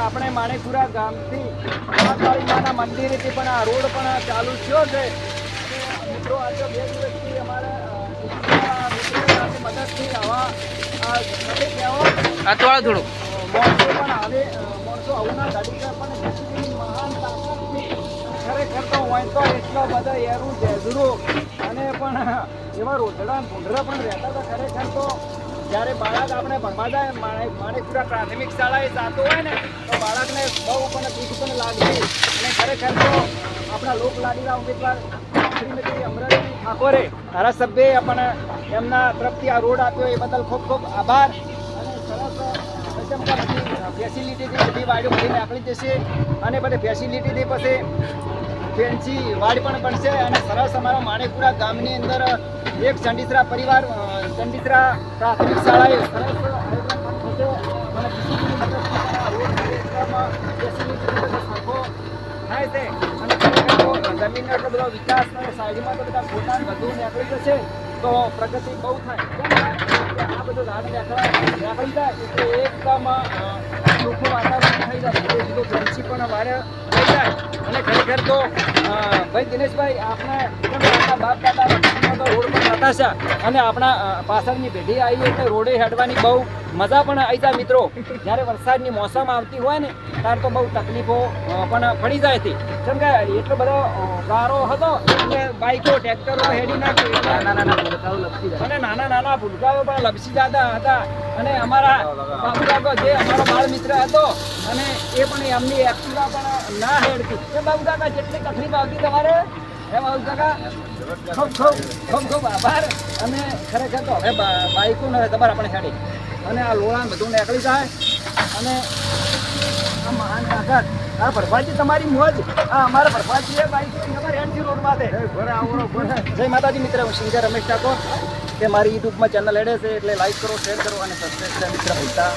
આપણે માણેકપુરા ગામથી મહાકાળી માના મંદિરેથી પણ આ રોડ પણ ચાલુ થયો છે. મિત્રો આજે બે દિવસથી અમારા મદદથી આવા કહેવાય થોડું. માણસો પણ આવે માણસો આવના ગાડી પણ મહાન ખરેખર તો હોય તો એટલા બધા એરું જેઝરું અને પણ એવા રોજડા ને ભૂંડરા પણ રહેતા હતા ખરેખર તો જ્યારે બાળક આપણે ભણવા જાય માણે માણેકપુરા પ્રાથમિક શાળાએ જતો હોય ને, તો બાળકને બહુ પણ દુઃખ પણ લાગતી. અને ખરેખર તો આપણા લોક લાડીના ઉમેદવાર શ્રીમતી અમરાજી ઠાકોરે ધારાસભ્યએ પણ એમના તરફથી આ રોડ આપ્યો. એ બદલ ખૂબ ખૂબ આભાર. અને સરસ ફેસિલિટીથી બધી વાડીઓ બધી નાખી જશે અને બધી ફેસિલિટીથી પછી ફેન્સી વાડ પણ બનશે. અને સરસ અમારા માણેકપુરા ગામની અંદર એક ચંડીસરા પરિવાર અ, પ્રાથમિક શાળાએ સરસ થાય છે અને જમીનનો એટલો બધો વિકાસ અને સાઈડમાં તો બધા ને બધું નીકળી જશે તો પ્રગતિ બહુ થાય. આ બધું ઝાડ જાય એટલે એકદમ ચોખ્ખું વાતાવરણ થઈ જાય. એટલે બધું ફેન્સી પણ વારે થઈ જાય. અને ખરેખર તો ભાઈ દિનેશભાઈ આપણા બાપ દાદા તો છે અને આપણા પાછળની પેઢી આવી એટલે રોડે હેડવાની બહુ મજા પણ આવી જાય મિત્રો. જ્યારે વરસાદની મોસમ આવતી હોય ને, ત્યારે તો બહુ તકલીફો પણ પડી જાય હતી કેમ કે એટલો બધો ગારો હતો, એટલે બાઈકો, ટ્રેક્ટરો હેડી નાખી. નાના નાના લપસી જાય અને નાના નાના ભૂલકાઓ પણ લપસી જતા હતા. અને અમારા બાબુકાકો જે અમારો બાળ મિત્ર હતો, અને એ પણ એમની એક્ટિવા પણ ના હેડતી. એ બાબુકાકા જેટલી તકલીફ આવતી તમારે? એ બાબુ કાકા. ખૂબ ખૂબ ખૂબ ખૂબ આભાર. અને ખરેખર તો હવે બાઈકો ને ખબર આપણે હેડી. અને આ લોળા બધું નીકળી જાય. અને આ મહાન તાકાત આ ભરપાજી તમારી મોજ. આ અમારા ભરપાજી એ બાઈક ખબર હેડથી રોડ માથે જય માતાજી મિત્ર હું સિંગર રમેશ ઠાકોર. કે મારી યુટ્યુબમાં ચેનલ એડે છે એટલે લાઈક કરો શેર કરો અને સબસ્ક્રાઈબ મિત્ર ભૂલતા.